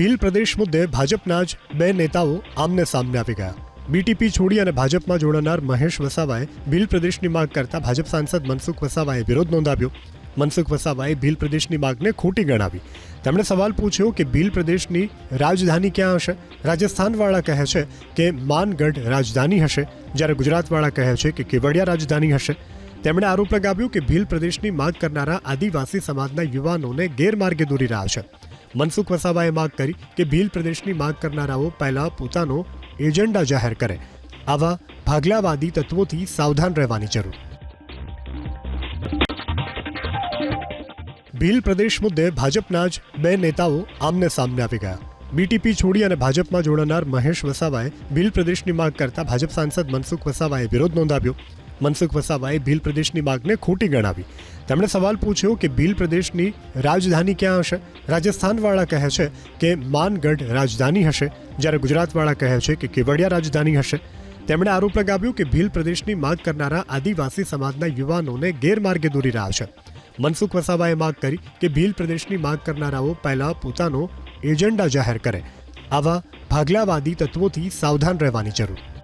ભીલ પ્રદેશ મુદ્દે ભાજપના જ બે નેતાઓ આમને સામને આવી ગયા. બીટીપી છોડી અને ભાજપમાં જોડાનાર મહેશ વસાવાએ ભીલ પ્રદેશની માંગ કરતા ભાજપ સાંસદ મનસુખ વસાવાએ વિરોધ નોંધાવ્યો. મનસુખ વસાવાએ ભીલ પ્રદેશની માંગને ખોટી ગણાવી. તેમણે સવાલ પૂછ્યો કે ભીલ પ્રદેશની રાજધાની ક્યાં હશે? રાજસ્થાનવાળા કહે છે કે માનગઢ રાજધાની હશે. જ્યારે ગુજરાતવાળા કહે છે કે કેવડિયા રાજધાની હશે. તેમણે આરોપ લગાવ્યો કે ભીલ પ્રદેશની માંગ કરનારા આદિવાસી સમાજના યુવાનોને ગેરમાર્ગે દોરી રહ્યા છે. મનસુખ વસાવાએ માંગ કરી કે ભીલ પ્રદેશની માંગ કરનારાઓ પહેલા પોતાનો એજન્ડા જાહેર કરે. આવા ભાગલાવાદી તત્વોથી સાવધાન રહેવાની જરૂર. ભીલ પ્રદેશ મુદ્દે ભાજપના જ બે નેતાઓ આમને સામને આવી ગયા. બીટીપી છોડી અને ભાજપમાં જોડાનાર મહેશ વસાવાએ ભીલ પ્રદેશની માંગ કરતા ભાજપ સાંસદ મનસુખ વસાવાએ વિરોધ નોંધાવ્યો. મનસુખ વસાવાએ ભીલ પ્રદેશની માંગને ખોટી ગણાવી. તેમણે સવાલ પૂછ્યો કે ભીલ પ્રદેશની રાજધાની ક્યાં હશે? રાજસ્થાનવાળા કહે છે કે માનગઢ રાજધાની હશે. જ્યારે ગુજરાતવાળા કહે છે કે કેવડિયા રાજધાની હશે. તેમણે આરોપ લગાવ્યો કે ભીલ પ્રદેશની માંગ કરનારા આદિવાસી સમાજના યુવાનોને ગેરમાર્ગે દોરી રહ્યા છે. મનસુખ વસાવાએ માંગ કરી કે ભીલ પ્રદેશની માંગ કરનારાઓ પહેલાં પોતાનો એજન્ડા જાહેર કરે. આવા ભાગલાવાદી તત્વોથી સાવધાન રહેવાની જરૂર.